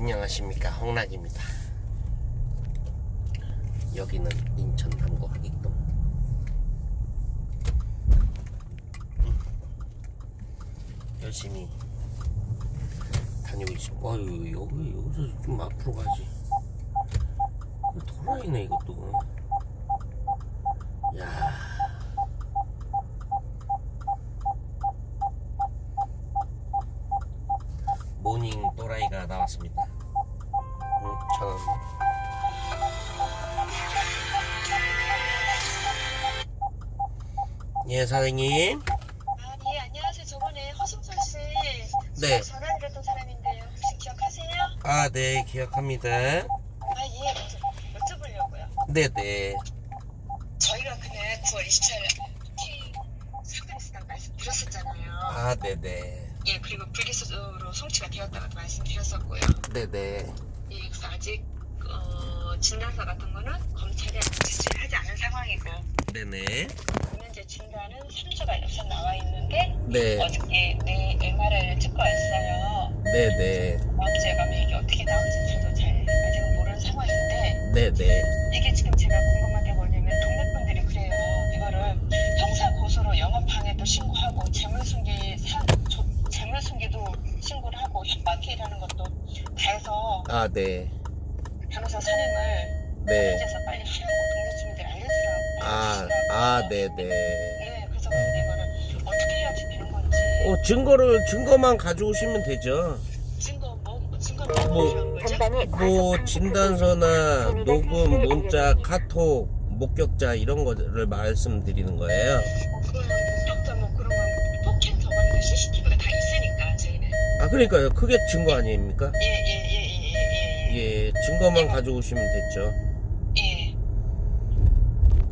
안녕하십니까. 홍락입니다. 여기는 인천 남구 하객동. 음. 열심히 다니고 있습니다. 아유 여기 여기서 좀 앞으로 가지. 도라이네 이것도. 야 모닝 또라이가 나왔습니다. 응, 천 예, 사장님. 아, 예, 안녕하세요. 저번에 허승철 씨 네. 전화 드렸던 사람인데요. 혹시 기억하세요? 아, 네, 기억합니다. 아, 예, 여쭤보려고요. 네네. 저희가 그날 9월 24일 K 사건 있었다고 말씀 드렸었잖아요. 아, 네네. 예, 그리고 불기소로 송치가 되었다고 말씀드렸었고요. 네네. 예, 그래서 아직 어, 진단서 같은 거는 아직 제출하지 않은 상황이고 네네. 현재 진단은 3주가 우선 나와 있는데 네. 어저께 내 MRI를 찍고 왔어요. 네네. 다음 주에 가면 이게 어떻게 나올지 저도 잘 아직은 모르는 상황인데 네네. 이게 지금 아, 네. 변호사 선임을 네. 현재서 빨리 하라고 동네 주민들 알려주라고. 아, 아, 네 네. 네, 그래서 근데 이거를 어떻게 해야지 되는 건지 어, 증거를, 증거만 가져오시면 되죠. 증거 뭐 뭐, 뭐 필요한 거죠? 뭐 진단서나 녹음, 문자, 카톡, 목격자 이런 거를 말씀드리는 거예요. 뭐 목격자 뭐 그런 건 폭행 저번에 CCTV가 다 있으니까 저희는 아 그러니까요. 그게 증거 아닙니까? 예예 예, 증거만 가져오시면 됐죠. 예.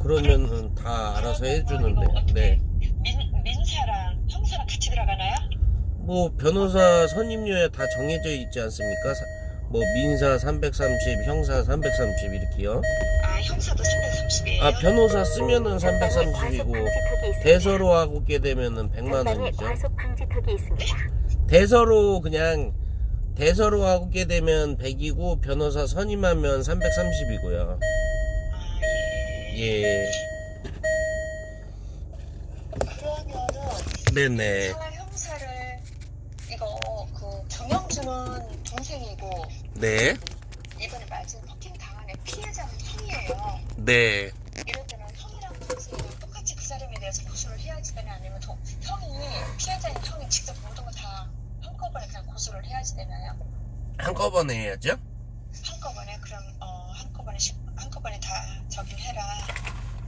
그러면은 다 알아서 해주는데. 네. 민 민사랑 형사랑 같이 들어가나요? 뭐 변호사 선임료에 다 정해져 있지 않습니까? 사- 뭐 민사 330, 형사 330 이렇게요. 아 형사도 330이에요. 아 변호사 쓰면은 330이고 대서로 하게 되면은 100만 원이죠. 과속 방지턱이 있습니다. 대서로 그냥 대서로 하게 되면 100이고 변호사 선임하면 330이고요. 아 예. 예. 그러면은 네네. 형사를 이거 그 정영준은 동생이고 네. 이번에 맞은 폭행 당한 애 피해자는 형이에요. 네. 이럴 때는 형이랑 동생이랑 똑같이 그 사람에 대해서 고소를 해야지 되나 아니면 도, 형이 피해자인 형이 직접 모든 거다 한꺼번에 그냥 고소를 해야지 되나요? 한꺼번에 해야죠? 한꺼번에 그럼 어 한꺼번에 시- 한꺼번에 다 저긴 해라.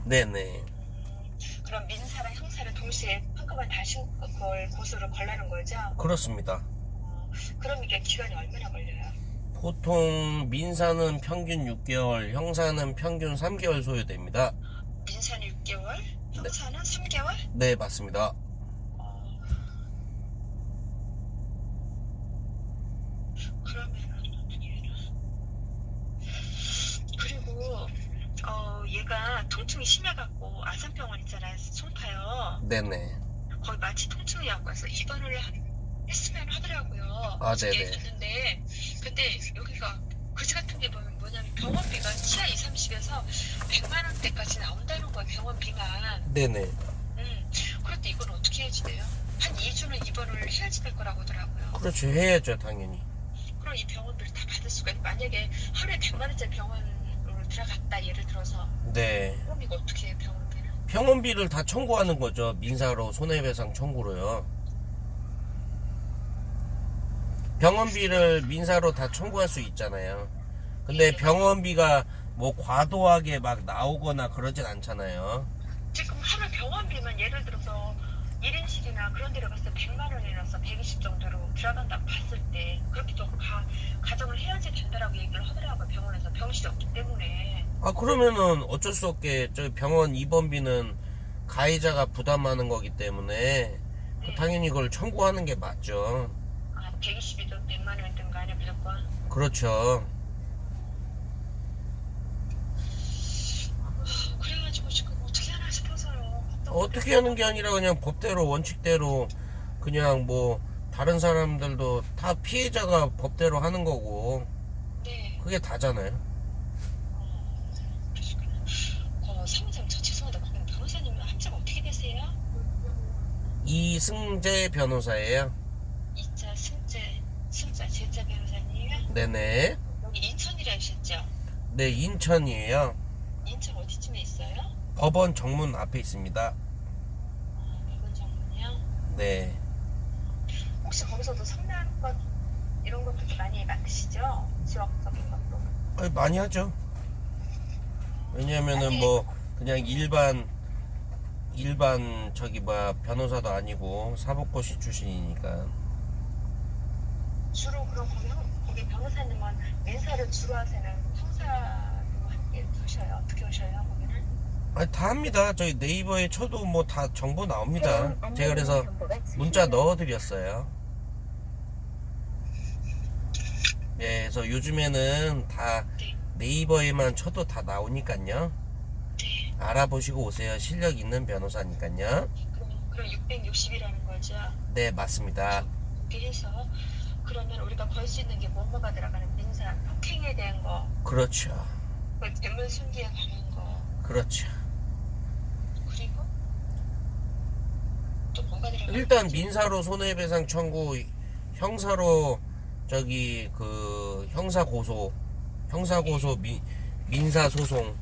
네네. 음, 그럼 민사랑 형사를 동시에 한꺼번에 다 신, 그걸 고소를 걸라는 거죠? 그렇습니다. 어, 그럼 이게 기간이 얼마나 걸려요? 보통 민사는 평균 6개월, 형사는 평균 3개월 소요됩니다. 민사는 6개월, 형사는 3개월? 네, 맞습니다. 어, 그러면은 어떻게 해라. 그리고 어 얘가 통증이 심해갖고 아산병원 있잖아요 송파요 네네. 거기 마취 통증이 갖고 와서 입원을 하- 했으면 하더라고요 아, 네네. 갔는데 근데 여기가 그지 같은 게 보면 뭐냐면 병원비가 치아 2, 30에서 100만 원대까지 나온다는 거예요 병원비가 네네. 음, 그런데 이건 어떻게 해야지 돼요? 한 2주는 입원을 해야지 될 거라고 하더라고요. 그렇죠. 해야죠, 당연히. 그럼 이 병원비를 다 받을 수가 있는 만약에 하루에 100만 원짜리 병원으로 들어갔다 예를 들어서 네. 그럼 이거 어떻게 해요 병원비를? 병원비를 다 청구하는 거죠. 민사로 손해배상 청구로요. 병원비를 민사로 다 청구할 수 있잖아요. 근데 병원비가 뭐 과도하게 막 나오거나 그러진 않잖아요. 지금 하루 병원비만 예를 들어서 1인실이나 그런 데를 갔을 때 100만 원이라서 120 정도로 들어간다고 봤을 때 그렇게 좀 가, 가정을 해야지 된다라고 얘기를 하더라고요 병실이 없기 때문에 아 그러면은 어쩔 수 없게 저 병원 입원비는 가해자가 부담하는 거기 때문에 그 당연히 그걸 청구하는 게 맞죠. 아 120이든 100만 원이든 간에 무조건 그렇죠. 그래가지고 지금 어떻게 하나 싶어서요 어떻게 하는 게 아니라 그냥 법대로 원칙대로 그냥 뭐 다른 사람들도 다 피해자가 법대로 하는 거고 네. 그게 다잖아요. 그러시구나. 어, 사무장 저 죄송하다. 그럼 변호사님은 한자가 어떻게 되세요? 이승재 변호사예요. 이자 승재 승자 제자 변호사님이요? 네네. 인천이라 하셨죠? 네 인천이에요. 인천 어디쯤에 있어요? 법원 정문 앞에 있습니다. 어, 법원 정문이요? 네. 혹시 거기서도 성남권 이런 것도 많이 만드시죠? 지역적인 것도. 아니, 많이 하죠. 왜냐면은 뭐 그냥 일반 일반 저기 뭐야 변호사도 아니고 사법고시 출신이니까 주로 그럼 거기, 형- 거기 변호사님은 민사를 주로 하세는 형사도 함께 두셔요? 어떻게 오셔요 거기는? 아니 다 합니다. 저희 네이버에 쳐도 뭐 다 정보 나옵니다. 제가 그래서 문자 넣어드렸어요. 예, 그래서 요즘에는 다 네. 네이버에만 쳐도 다 나오니까요. 네. 알아보시고 오세요. 실력 있는 변호사니까요. 그럼, 그럼 660이라는 거죠? 네, 맞습니다. 해서 그러면 우리가 걸수 있는 게 뭐뭐가 들어가는 민사, 폭행에 대한 거, 그렇죠. 그 인물 순기에 관한 거, 그렇죠. 그리고 또 뭐가 들어가는 일단 거지? 민사로 손해배상 청구, 형사로 저기 그 형사 고소, 형사 고소 민 민사 소송